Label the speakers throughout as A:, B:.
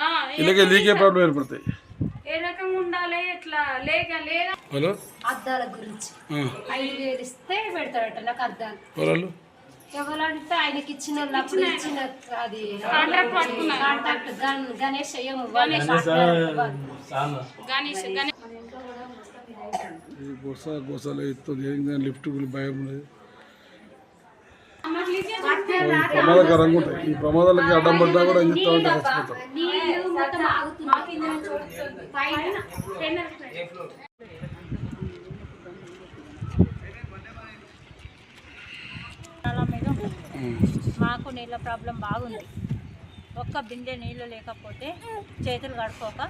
A: ఆ,
B: ఇలాగే లీకే ప్రాబ్లం ఏర్పడతాయి.
A: ఏ రకంగా ఉండాలి ఇట్లా లేక లేదా?
B: హలో?
C: అద్దాల గురించి. ఐదు వేలు ఇస్తే పెడతాడట నాకు అద్దాలు. ఎవరంటే ఆయనకి ఇచ్చిన అప్పుడు ఇచ్చిన అది కాంటాక్ట్ గన్ గణేష్ అయ్యము
A: గణేష్. గణేష్ గణేష్
B: ఈ గొస గొసలు ఎత్తుంది ఏం లిఫ్ట్ భయం ఉన్నది. ప్రమాదకరంగా ఉంటాయి. ఈ ప్రమాదాలకి అడ్డం పడ్డా కూడా ఏం చెప్తా ఉంటే చచ్చిపోతారు
C: నీళ్ళు మొత్తం ఆగుతుంది పైన
D: చాలా మీద ఉంది. మాకు నీళ్ళ ప్రాబ్లం బాగుంది. ఒక్క బిందె నీళ్ళు లేకపోతే చేతులు కడుక్కోక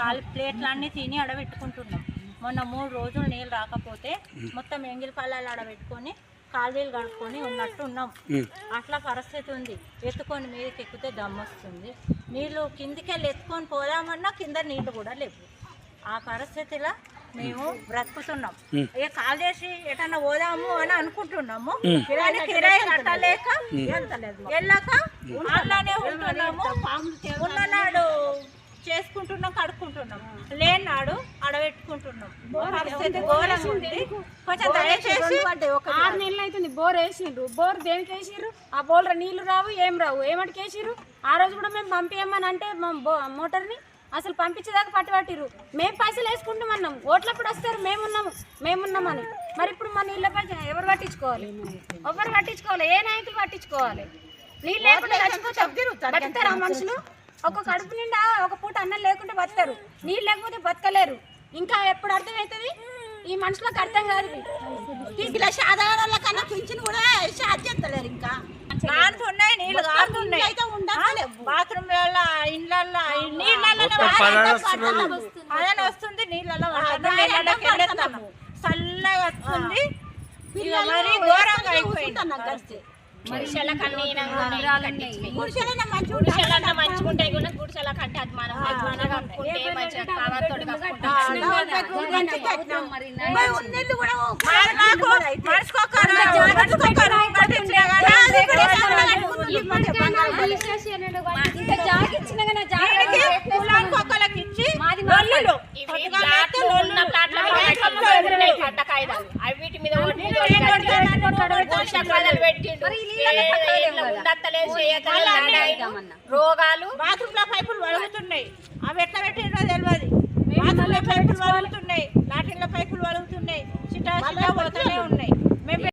D: కాలు ప్లేట్లన్నీ తిని ఆడబెట్టుకుంటున్నాం. మొన్న మూడు రోజులు నీళ్ళు రాకపోతే మొత్తం ఎంగిలి పళ్ళాలు ఆడబెట్టుకొని కాలువీలు కడుక్కొని ఉన్నట్టు ఉన్నాం. అట్లా పరిస్థితి ఉంది. ఎత్తుకొని మీదకి ఎక్కితే దమ్ము వస్తుంది. నీళ్ళు కిందికెళ్ళి ఎత్తుకొని పోదామన్నా కింద నీళ్ళు కూడా లేవు. ఆ పరిస్థితిలో మేము బ్రతుకుతున్నాం. ఇక కాల్ చేసి ఎటన్నా పోదాము అని అనుకుంటున్నాము. కానీ కిరాయి కట్టలేక వెళ్ళక అలానే ఉంటున్నాము. ఉన్ననాడు చేసుకుంటున్నాం కడుక్కుంటున్నాం. లేనాడు అడబెట్టుకుంటున్నాం. పరిస్థితి ఘోరంగా ఉంది. కొంచెం దయచేసి
A: ఆరు నెలలు అవుతుంది బోర్ వేసిండ్రు. బోర్ దేనికి వేసిర్రు ఆ బోర్లో నీళ్ళు రావు ఏం రావు. ఏమటికి వేసిర్రు ఆ రోజు కూడా మేము పంపించమని అంటే మా బో- మోటార్ని అసలు పంపించేదాకా పట్టుబట్టిర్రు మేము పైసలు వేసుకుంటామన్నాం ఓట్లప్పుడు వస్తారు మేమున్నాము మేమున్నామని మరి ఇప్పుడు మా నీళ్ళపై ఎవరు పట్టించుకోవాలి? ఎవరు పట్టించుకోవాలి? ఏ నాయకులు పట్టించుకోవాలి? నీళ్ళు లేకుండా మనుషులు? ఒక కడుపు నిండా ఒక పూట అన్నం లేకుంటే బతుతారు నీళ్ళు లేకపోతే బతకలేరు. ఇంకా ఎప్పుడు అర్థమవుతుంది ఈ మనుషులకు అర్థం కాదు.
D: ఇలా సాధారణ కన్నా పింఛన్ కూడా చేస్తలేరు ఇంకా. కారుతున్నాయి నీళ్ళు కారుతున్నాయి బాత్రూమ్ ఇండ్లల్లో నీళ్ళల్లో వస్తుంది. నీళ్ళల్లో చల్లగా వస్తుంది. మరీ ఘోరంగా అయిపోయింది.
E: గుడిసెల గుడిసెలన్న మంచుకుంటాయి కూడా గుడిసెల కంటే అది మనం మనం కప్పుకుంటే మంచిగా
D: నాకు మనిషికొకరు, మనిషికొకరు పట్టించే కదా, అది కూడా
C: ఇంత జాగి ఇచ్చిన కానీ జాగి
D: దీనికి కులానికి ఒకళ్ళకి ఇచ్చి లొల్లులు. పొద్దుగాల లేస్తే లొల్లులు.
E: పడ్డ కాయిదాలు అవి వీటి మీద ఒడ్డు వర్షాకాలాలు పెట్టిండు. ఉండత్తలేదు. రోగాలు
D: బాత్రూమ్లో పైపులు వలుగుతున్నాయి. అవి ఎట్లా పెట్టిండ్రో తెలియదు బాత్రూమ్లో పైపులు వలుగుతున్నాయి. లాటిన్లో పైపులు వలుగుతున్నాయి. చిట్టా చిట్టా పోతూనే ఉన్నాయి మేము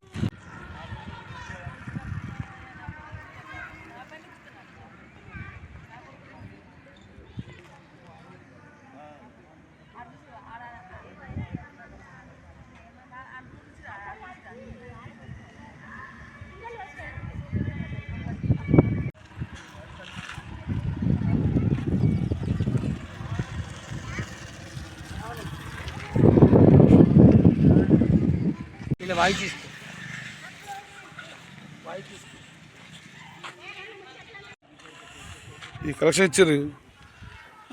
B: ఈ కలెక్షన్ ఇచ్చారు?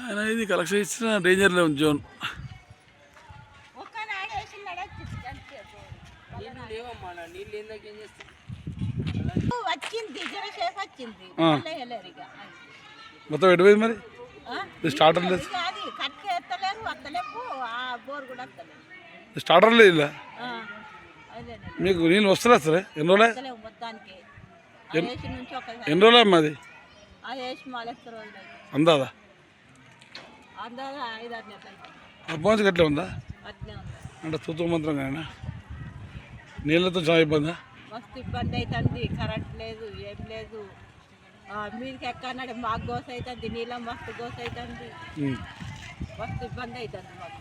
B: ఆయన ఇది కలెక్షన్ ఇచ్చిన డేంజర్లే ఉంది జోన్. మొత్తం ఎటుపోయింది మరి? స్టార్టర్ లేదు. స్టార్టర్ లేదు ఇలా? మీకు నీళ్ళు వస్తలే సరే? ఎన్ని రోజులే? ఎన్ని రోజులే అమ్మా అది? అందాదా? అప్పటి గట్లే ఉందా? అంటే తూతు మంత్రం కానీ నీళ్ళతో చాలా ఇబ్బందా?
D: మస్తు ఇబ్బంది అవుతుంది కరెంట్ లేదు ఏం లేదు. మీదకి ఎక్కన్నాడు మాకు గోస అవుతుంది నీళ్ళ మస్తు గోస అవుతుంది. మస్తు ఇబ్బంది అవుతుంది మాకు.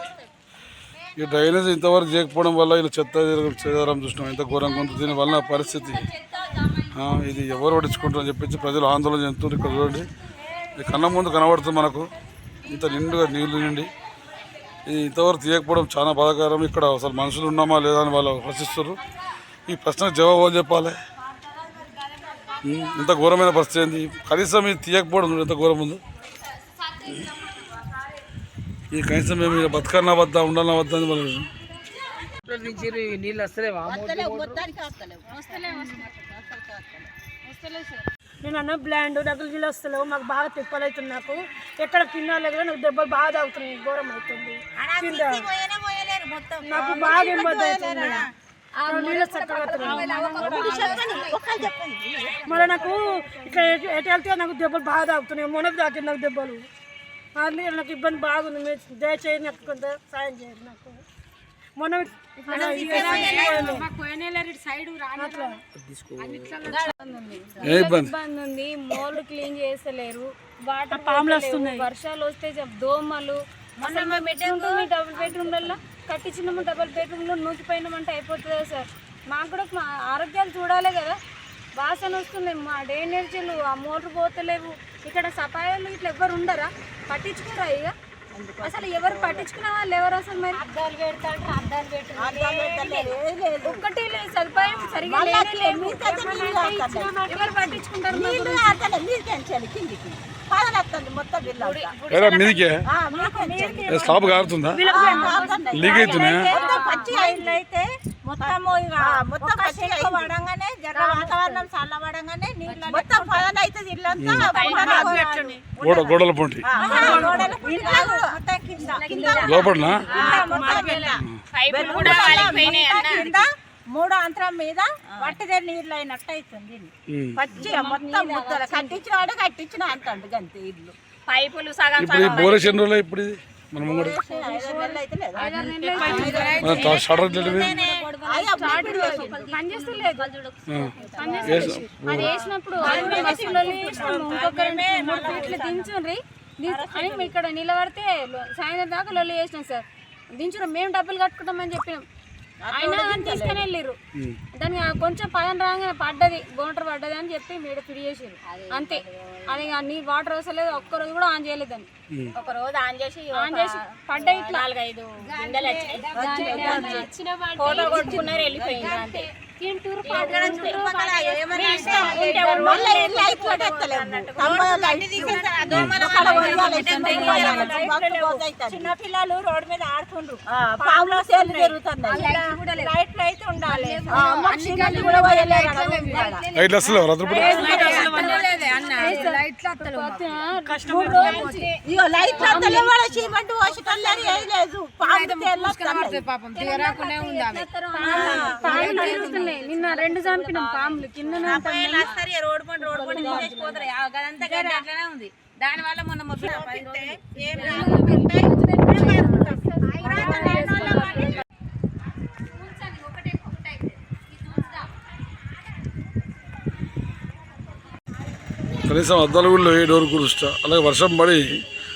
B: ఈ డ్రైనేజ్ ఇంతవరకు చేయకపోవడం వల్ల ఇలా చెత్త చేదారం చూసినాం. ఎంత ఘోరంగా ఉంది. దీని వలన పరిస్థితి ఇది ఎవరు పట్టించుకుంటారని చెప్పేసి ప్రజలు ఆందోళన చెందుతున్నారు ఇక్కడ చూడండి. ఇది కన్న ముందు కనబడుతుంది మనకు. ఇంత నిండుగా నీళ్ళు నిండి ఇది ఇంతవరకు తీయకపోవడం చాలా బాధాకరం. ఇక్కడ అసలు మనుషులు ఉన్నామా లేదా అని వాళ్ళు ప్రశ్నిస్తారు ఈ ప్రశ్నకు జవాబు చెప్పాలి? ఇంత ఘోరమైన పరిస్థితి ఏంది? కనీసం ఇది తీయకపోవడం ఎంత ఘోరం ఉందో? ఈ కనీసం మేము ఇక్కడ బతకన్నా వద్దా ఉండాలన్నా వద్దా అని వాళ్ళు
F: నుంచి నీళ్ళు వస్తలేవా
G: నేను అన్న బ్లాండ్ డబ్బులు గిల్లు వస్తలేవు మాకు బాగా తిప్పలు అవుతుంది నాకు ఎక్కడ తిన్నాలో కూడా నాకు దెబ్బలు బాగా తాగుతున్నాయి ఘోరం అవుతుంది నాకు బాగా ఇబ్బంది అవుతుంది నీళ్ళు చక్కగా మళ్ళీ నాకు ఇక్కడ ఎటు- ఎటు వెళ్తే నాకు దెబ్బలు బాగా తాగుతున్నాయి మొనకు తాకింది నాకు దెబ్బలు అది నాకు ఇబ్బంది బాగుంది. మీరు దయచేసి నాకు కొంత సాయం చేయండి నాకు. మొన్న
B: ఇబ్బంది?
A: ఉంది. మోళ్ళు క్లీన్ చేస్తలేరు. వాటర్ పాములు వస్తున్నాయి. వర్షాలు వస్తే దోమలు. అసలు మేము ఎట్లుంటుంది డబుల్ బెడ్రూమ్లలో కట్టించినాము డబుల్ బెడ్రూమ్లో నూకిపోయినామంటే అయిపోతుందా సార్? మాకు కూడా మా ఆరోగ్యాలు చూడాలి కదా. వాసన వస్తుంది. మా డ్రైనేజీలు ఆ మోటార్ పోతలేవు. ఇక్కడ సఫాయిలు ఇట్లా ఎవరు ఉండరా? పట్టించుకోరా ఇక? అసలు ఎవరు పట్టించుకున్న వాళ్ళు ఎవరు అసలు మరి?
D: అద్దాలు పెడతాడు అద్దాలు పెట్టు
A: ఒక్కటి లేదు సదుపాయం సరిగా? ఎవరు పట్టించుకుంటారు
B: మీదికే? స్లాబ్ కారుతుందా? లీక్ అవుతున్నాయా
D: అయితే మొత్తం ఇక మొత్తం పచ్చిగా పడంగానే జర వాతావరణం చల్ల పడంగానే నీళ్ళు మొత్తం పదన అవుతుంది ఇల్లంతా.
B: గోడ గోడల పొంటి.
D: మొత్తం కింద. కింద
B: లోపలనా?
D: మొత్తం కింద.
E: పైపులు కూడా వాలిపోయినాయి అన్న.
D: కింద మూడో అంతరం మీద వట్టిదే నీళ్ళు అయినట్టు అవుతుంది
B: ఉం.
D: పచ్చిగా మొత్తం ముద్దలు. కట్టించిన వాడు కట్టించిన అంటాడు గంతే ఇల్లు.
E: పైపులు సగం
B: ఇప్పుడు మనం కూడా షటర్
A: దించుండ్రి. దించు- అని ఇక్కడ నిలబడితే సాయంత్రం దాకా లొల్లి చేసినాం సార్. దించున్నాం మేము డబ్బులు కట్టుకుంటామని చెప్పినాం. అయినా అని తీసుకొని వెళ్ళిర్రు. దానికి కొంచెం పదం రాగానే పడ్డది మోటార్ పడ్డది అని చెప్పి మీరు ఫిడి చేసారు అంతే. అది నీ వాటర్ వస్తలేదు ఒక్క రోజు కూడా ఆన్ చేయలేదు దాన్ని.
E: ఒక రోజు ఆన్ చేసి
A: ఆన్ చేసి పడ్డాయి ఇట్లా.
E: నాలుగైదు ఫోటో కొట్టుకున్నారు వెళ్ళిపోయింది అంతే.
D: మళ్ళీ ఇల్లు అయితే కొట్టేస్తలేము. తమ్ముడు లైట్ ఒక్కడ పోయాలి, భక్తులు పోతాయితారు.
C: చిన్న పిల్లలు రోడ్డు మీద ఆడుతుండ్రు.
D: ఆ, పాముల సేలు జరుగుతున్నాయి.
C: లైట్లు అయితే ఉండాలి.
B: లైట్లు
D: ఇగో లైట్లు ఏం లేదు. పాములు
A: తిరుగుతున్నాయి నిన్న రెండు చంపినాం పాములు కింద
E: రోడ్డు పండు రోడ్డు పండు తీసేసిపోతారు అదంతా గడ్డి అట్లనే ఉంది. దాని వల్ల మొన్న మొత్తం పది రోజులు
B: కనీసం అద్దాలు కూడా ఏ డోర్ కురుస్తా. అలాగే వర్షం పడి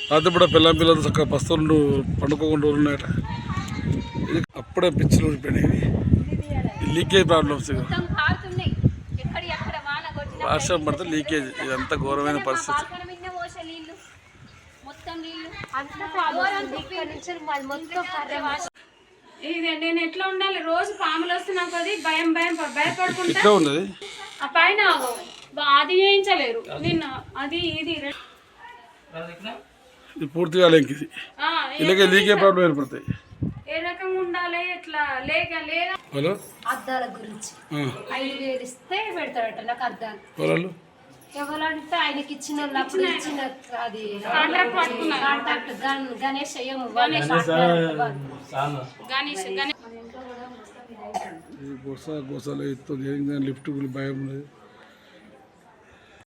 B: రాత్రిపూట పిల్లం పిల్లలు చక్కగా పస్తులు పండుకోకుండా ఉన్నాయట. ఇది అప్పుడే పిచ్చిలు ఊడిపోయినాయి లీకేజ్ ప్రాబ్లమ్స్ వర్షం పడితే లీకేజ్. ఇదంతా ఘోరమైన పరిస్థితి.
A: ఇది నేను ఎట్లా ఉండాలి? రోజు పాములు వస్తే నాకు అది భయం భయం భయపడుకుంటా.
B: ఉన్నది
A: ఆ పైన అది చేయించలేరు. నిన్న అది ఇది
B: ఇది పూర్తిగా లేక ఇది. ఇలాగే లీకే ప్రాబ్లం ఏర్పడతాయి.
A: ఏ రకంగా ఉండాలి ఇట్లా లేక లేదా?
B: హలో?
C: అద్దాల గురించి. ఐదు వేలు ఇస్తే పెడతాడట నాకు అద్దాలు. ఎవరంటే ఆయనకి ఇచ్చిన అప్పుడు ఇచ్చిన అది
A: కాంట్రాక్ట్
C: కాంటాక్ట్ గన్ గణేష్
A: గణేష్ గణేష్
B: గోస గోసలు లిఫ్ట్ భయం ఉన్నది.